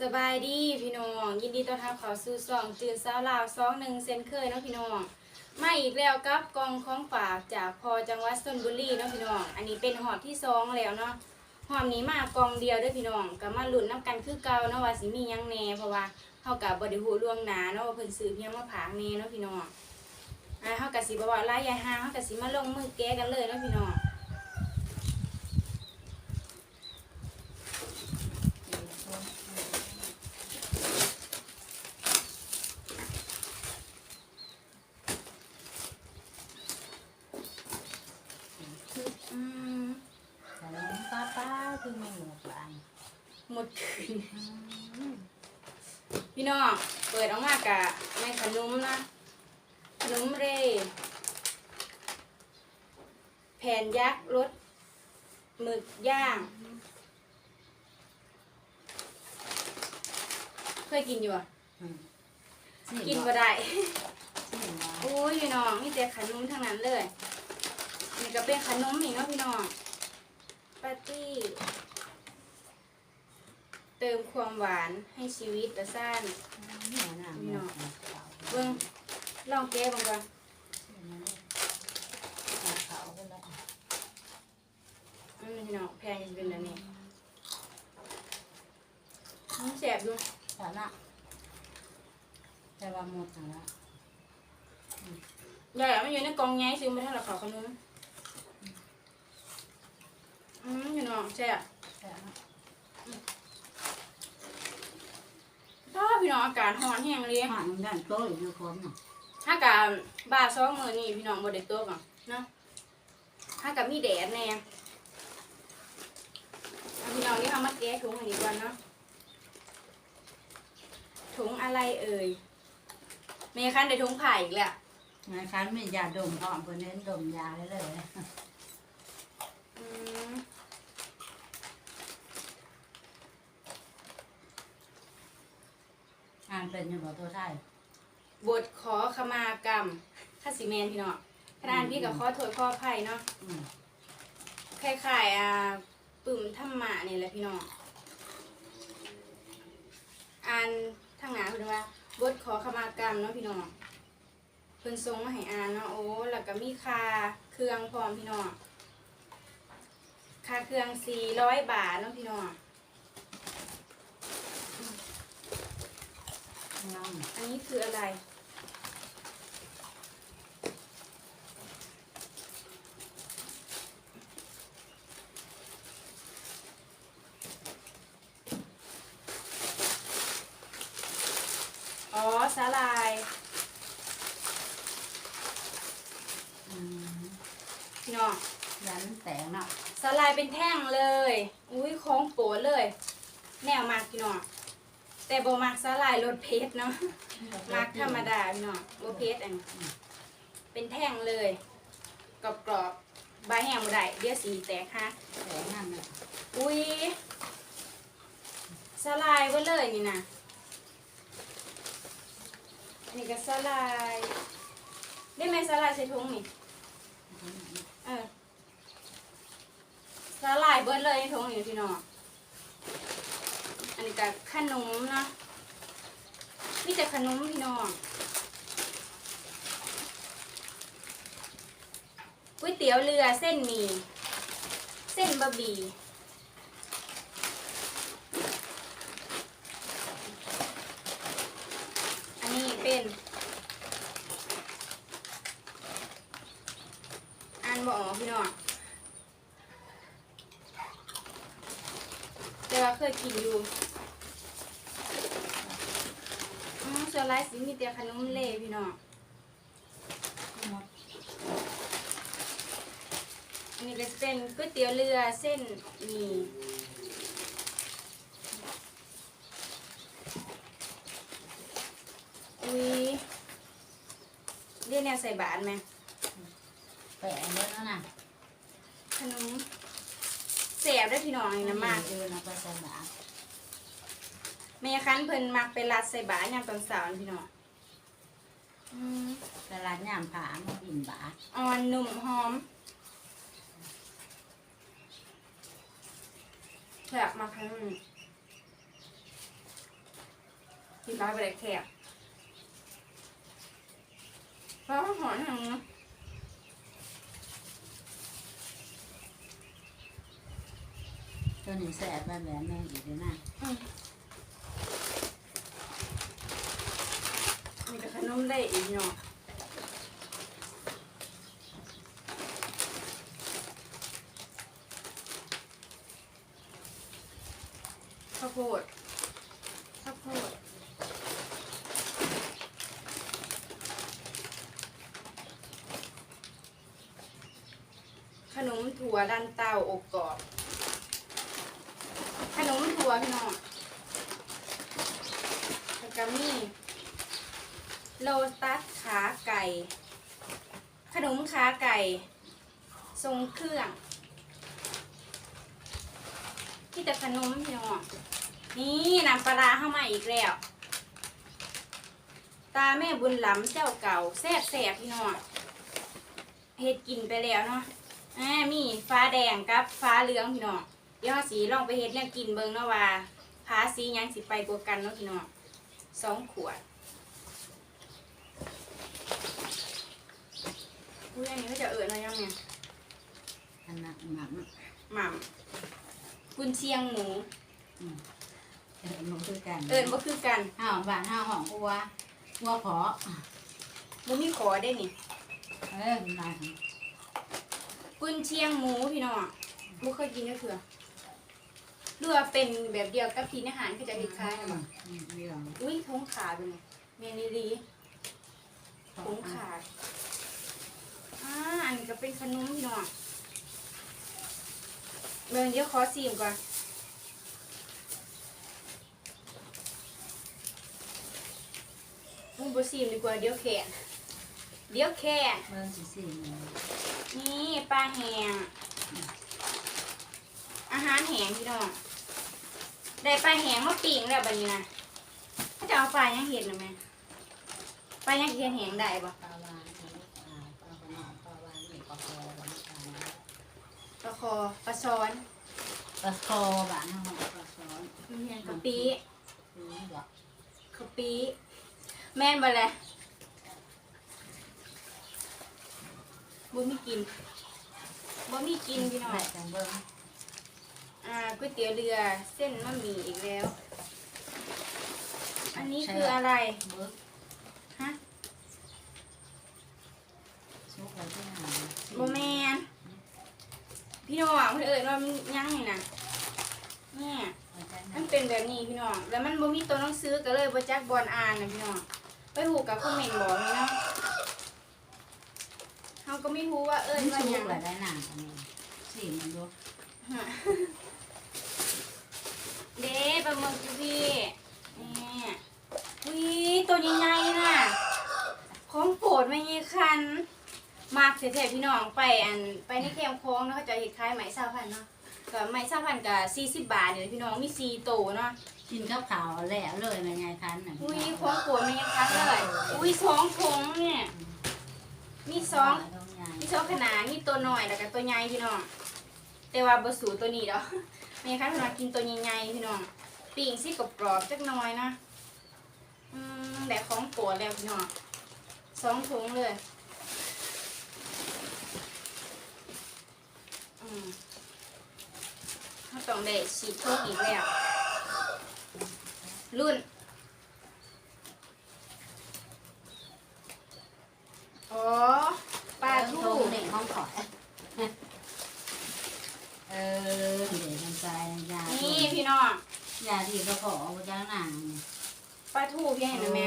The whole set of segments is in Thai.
สบายดีพี่น้องยินดีต้อนรับเข้าสู่สองจืดสาวลาวสองหนึ่งเซนเคยเนาะพี่น้องมาอีกแล้วกับกองของฝากจากพอจังหวัดชนบุรีเนาะพี่น้องอันนี้เป็นหอบที่สองแล้วเนาะหอบนี้มากองเดียวด้วยพี่น้องก็มาลุ้นน้ำกันคือเก่าเนาะว่าสิมียังแน่เพราะว่าเฮากับบริหูล่วงหนาเนาะว่าเพิ่นซื้อเพียงมาผากแน่เนาะพี่น้องอ่าเฮากับสิบว่าลายยายหางเฮากับสิมาลงมือแก้กันเลยเนาะพี่น้อง อืม ป้าป้าคือไม่หมดลาย หมดคืนพี่น้องเปิ ดออกมากะในขนมนะขนมเร่แผ่นยักษ์รสหมึกย่าง เคยกินอยู่อะกินบ่ได้โอ้ยพี่น้องมีแต่ขนมทั้งนั้นเลยนี่ก็เป็นขนมอีกเนาะพี่น้องปาร์ตี้เติมความหวานให้ชีวิตละสั้นเบิ่งลองแก้บังก่อนอืมพี่น้องแพงจะเป็นอันนี้มันแสบดูสาระแต่ว่าหมดแล้วใหญ่อะมันอยู่ในกล่องไงซื้อมาเท่าไหร่ขอขนมอืมพี่น้องแซ่บ แต่ ถ้าพี่น้องอากาศร้อนแห้งเลย ผ่านด้านโต๊ะอยู่คนน่ะถ้ากับบ่าซองมือนี่พี่น้องบ่ได้โตกอะเนาะถ้ากับมีแดดแน่เอาพี่น้องนี่เอามาแก้ถุงอันนี้ก่อนเนาะถุงอะไรเอ่ยเมคันได้ถุงไผ่อีกแล้วงานคันมียาดมพร้อมเพื่อนเน้นดมยาเลยเลย อืม งาน เป็นอยู่บ่ตัวไทยบทขอขมากรรมข้าสิแมนพี่น้องขนาดพี่กับขอโทษขออภัยเนาะอืมคล้ายๆอ่าปึ่มธรรมะนี่แหละพี่น้องอ่านทางหนาคือว่าบทขอขมากรรมเนาะพี่น้องเพิ่นทรงมาให้อ่านเนาะโอ้แล้วก็มีค่าเครื่องพร้อมพี่น้องค่าเครื่อง400บาทเนาะพี่น้อง งาม อันนี้คืออะไร อ๋อสาลายอืมพี่น้องยันแต่งเนาะสาลายเป็นแท่งเลย อุ้ยของโปรดเลย แนวมากพี่น้อง แต่โบมักสาลายรสเพชรเนาะมักธรรมดาพี่น้องโบเพชรอันนี้เป็นแท่งเลยกรอบกรอบๆใบแห้งบ่ได้เดี๋ยวสีแตกฮะแต่งงานเนี่ยอุ้ยสลายไว้เลยนี่นะอันนี้ก็สลายได้ไหมสลายใส่ถุงนี่เออสลายเบิดเลยในถุงนี่พี่น้องอั นนี้ก็ขนมเนาะมีแต่ขนมพี่น้องก๋วยเตี๋ยวเรือเส้นหมี่เส้นบะหมี่อันนี้เป็น อันบอกพี่น้องแต่ว่าเคยกินอยู่อืม ส่วนไรสิมีแต่ขนมเล่พี่น้องหมดอันนี้ก็จะเป็นก๋วยเตี๋ยวเรือเส้นหมี่อุ้ยเรียกแนวใส่บาทไหมแปะเยอะแล้วนะขนมแสบได้อพี่น้องนี่นะมากคือนะภาษาบา แม่คันเพิ่นมักไปรัดใส่บาตรยามตอนเสาร์นี่พี่น้องอืมตลาดยามผามาบินบาอ่อนนุ่มหอมแบบมาคันกินร้ายไปเลยแคบเพราะว่าหอนอย่างนี้ตัวนี้แสบแบบแบบแม่อีกเลยนะ อืม มีแต่ขนมได้อีกเนาะข้าวโพดข้าวโพดขนมถั่วดันเตาอบกรอบ ขนมถั่วพี่น้องแล้วก็มี โลตัสขาไก่ ขนมขาไก่ ทรงเครื่องที่แต่ขนมพี่น้องนี่น้ำปลาเข้ามาอีกแล้ว ตาแม่บุญหล้ำเจ้าเก่าแซ่บแสบพี่น้องเฮ็ดกินไปแล้วเนาะอ่ามีฟ้าแดงกับฟ้าเหลืองพี่น้องยวเราสีลองไปเฮ็ดเนี่ยกินเบิ่งเนาะว่าพาสียังสิไปกว่ากันเนาะพี่น้องสองขวด อุ้ยอันนี้ก็จะเอิญอะไรยังเนี่ยอันนั้นหมักหม่ำกุนเชียงหมูเอิญมันคือกันเอิญบ่คือกันอ้าวบ้านห้าห้องอัวอัวขอบ่มีขอได้นี่เออลายกุนเชียงหมูพี่น้องบ่เคยกินก็เถื่อเรือว่าเป็นแบบเดียวกับที่อาหารก็จะคล้ายๆกันบ่เรื่องอุ้ยท้องขาเป็นไงเมนิลีท้องขา อ่าอันนี้ก็เป็นขนมพี่น้องเบิ่งเดี๋ยวขอซีมก่อนมึงบ่ซีมดีกว่าเดี๋ยวแข็งเดี๋ยวแข็งเบิ่งสิสินี่ปลาแห้งอาหารแห้งพี่น้องได้ปลาแห้งมาปิ้งแล้วบัดนี้นะถ้าจะเอาปลายังเห็ดหรือไหมปลายังเห็ดแห้งได้ปะปลาวานปลาปลาขนมปลาวานนี่ปลาคอปลา ปลาคอปลาช้อนปลาคอบ้านห้าห้องปลาซ้อนมีอย่างกะปินี่บอกกะปิแม่นบ่เลยบ่มีกินบ่มีกินพี่น้องแม่จังเบิ่งอ่าก๋วยเตี๋ยวเรือเส้นมะหมี่อีกแล้ว อันนี้คืออะไรเบิ่งฮะซุกไว้ที่ไหนโบแมน พี่น้องเพื่นเอ่ยว่ามันยังไงนะเนี่ยมันเป็นแบบนี้พี่น้อง แล้วมันบ่มีตัวหนังสือก็เลยบ่จักบอลอ่านนะพี่น้องไปหูกับคอมเมนต์บอกเลยเนาะเขาก็ไม่รู้ว่าเอ่ยมันว่าหยักงไว้ได้นานอันนี้สีมันดูเด้ปลาหมึกพี่นี่วิตัวใหญ่ๆน่ะของโปรดไม่ยี่คัน มากเสียๆพี่น้องไปอันไปในแคมป์โค้งเนาะเขาจะเห็ดคล้ายไหมซาพันเนาะก็ไหมซาพันกับสี่สิบบาทเดี๋ยวพี่น้องมีสี่โตเนาะกินกับข้าวแล้วเลยแม่ยายคันน่ะอุ้ยของโปรดไม่ยี่คันเลยอุ้ยสองถุงเนี่ยมีสองมีสองขนาดมีตัวหน่อยแล้วก็ตัวใหญ่พี่น้องแต่ว่าบสูตัวนี้ดอกแม่ค้าพี่น้องกินตัวใหญ่ๆพี่น้องปิ้งซี่กรอบๆจักหน่อยนะอืมแบบของโปรดแล้วพี่น้องสองถุงเลยอืมเขา ต้องได้ฉีดทุกอีกแล้ว รุ่น อ๋อปลาทูเด็กห้องขอยเออเด็กมันใจยานี่พี่น้องยาดีก็ขอจ้างหนังปลาทูพี่เห็นไหมแม่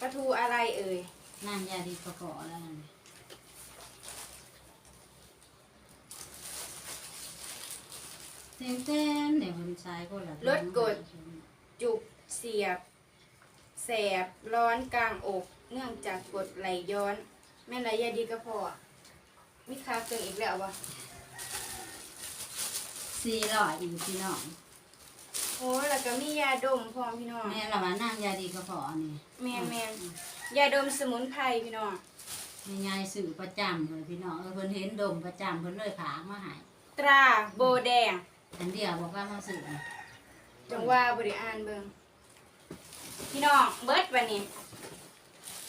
ปลาทูอะไรเอ่ยนั่นยาดีก็ขอแล้วนั่น เต้นเต้นเดี๋ยวมันใช้ก็ละจุกเสียบ แสบร้อนกลางอก เนื่องจากกรดไหลย้อน แม่นไรยาดีก็พอมีคาเกินอีกแล้ววะสี่ร้อยอีกพี่น้องโอ้แล้วก็มียาดมพร้อมพี่น้องแม่ละว่านั่งยาดีก็ขอนี่แมนแมนยาดมสมุนไพรพี่น้องแม่ยายสื่อประจำเลยพี่น้องเออเพิ่นเห็นดมประจำเพิ่นเลยผากมาใหายตราโบแดง อันเดียวบอกว่ามาสื่อจังว่าบริอ่านเบิ่งพี่น้องเบิดวันนี้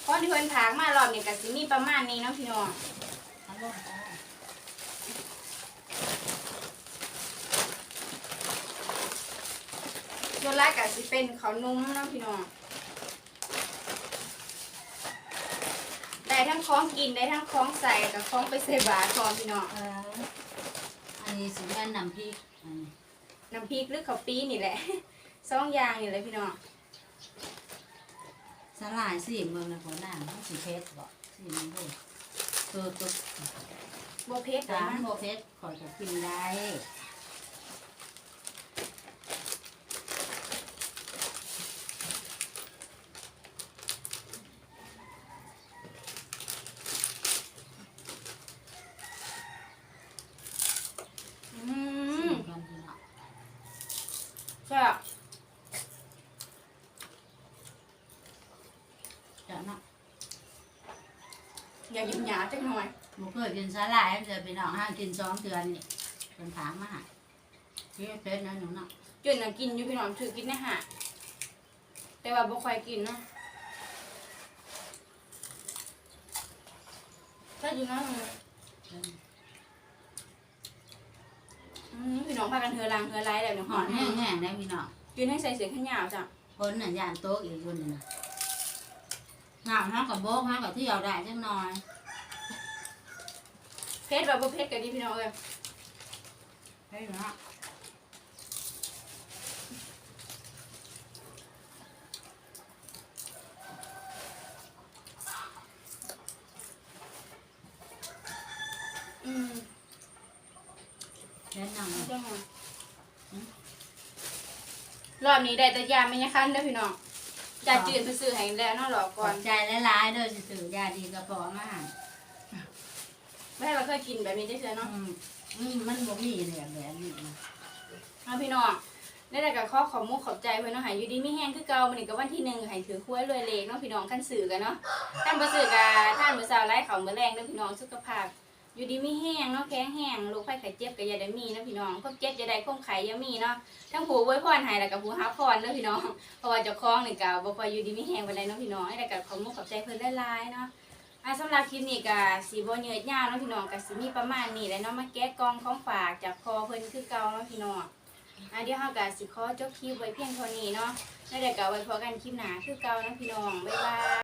คนที่เพิ่นถากมารอบนี้ก็สิมีประมาณนี้เนาะพี่น้องเอาลงไปส่วนแรกก็สิเป็นข้าวนุ่มเนาะพี่น้องได้ทั้งของกินได้ทั้งของใส่กับของไปใส่บาตรพร้อมพี่น้องเอออันนี้สิแม่นน้ำพริกอันนี้น้ำพริกหรือข้าวปีนี่แหละ สองอย่างนี่แหละพี่น้องสลายสิเมืองในหัวหน้ามันสิเพชรบ่สิมันดูตัวตัวโบเพ็ดสามนะโบเพชรขอยจะกินได้ อื อื ม มกันพี่น้อง ใช่บ จะเนาะ อย่าหยิบหยาจังหน่อยหมูเคยกินสลายมันจะพี่น้องห้างกินสองเดือนนี่เป็นถามมาหาพี่เพชรนะหนูเนาะจุนน่ะกินอยู่พี่น้องถือกินนะฮะแต่ว่าบ่ค่อยกินเนาะถ้าอยู่นะอืมพี่น้องพากันเฮือรังเฮือไรแล้วเนี่ยหหออนนแห้แห้งงๆได้พี่น้องกินให้ใส่เสียงขยาวจ้ะคนน่ะยานโต๊ะอีกคนนึงนะ งามห้างกับโบ๊กห้างกับที่เอาได้จังหน่อยเพชรแบบบ่เพชรก็ดีพี่น้องเอ้ยให้เนาะอืมแนะนำจังหวะรอบนี้ได้แต่ยาไม่ยาคันเด้อพี่น้อง จ่าจืดไปซื้อให้แล้วเนาะหรอกก่ก่ออนนใจหลายๆเด้อสิถือยาดีกระเพาะมาให้ไม่ให้เราเคยกินแบบนี้ได้เชื่อเนาะ อืมอืมมันบ่มีเลยแบบนี้นะเอาพี่น้องได้แต่กับข้อขอบมุกขอบใจเพื่อนเนาะใหายอยู่ดีไม่แห้งคือเก่ามันนี่ก็วันที่หนึ่งใหายถือคุ้วยรวยเลขเนาะพี่น้องขั้นสื่อกันเนาะท่านประสื่อกันท่านมือสาวไล่เขามือแรงเด้อพี่น้องสุขภาพ อยู่ดีไม่แห้งเนาะแข็งแห้งลูกไข้ไข้เจ็บก็อย่าได้มีนะพี่น้องควบเจ็บอย่าได้ควบไข้อย่ามีเนาะทั้งผู้ไว้พรใหายแล้วกับผู้หาพรเนาะพี่น้องเพราะว่าเจ้าของนี่ก็บ่ค่อยอยู่ดีไม่แห้งปานใดเนาะพี่น้องได้แต่กับขอบมุกขอบใจเพิ่นหลายๆเนาะอะสำหรับคลิปนี้ก็สีบ่เยืดยาวเนาะพี่น้องก็สิมีประมาณนี้แหละเนาะมาแกะกล่องของฝากจากคอเพิ่นคือเก่าเนาะพี่น้องอะเดี๋ยวเราก็สิขอจบคลิปไว้เพียงเท่านี้เนาะแล้วเดี๋ยวก็ไว้พอกันคลิปหน้าคือเก่านะพี่น้องบ๊ายบาย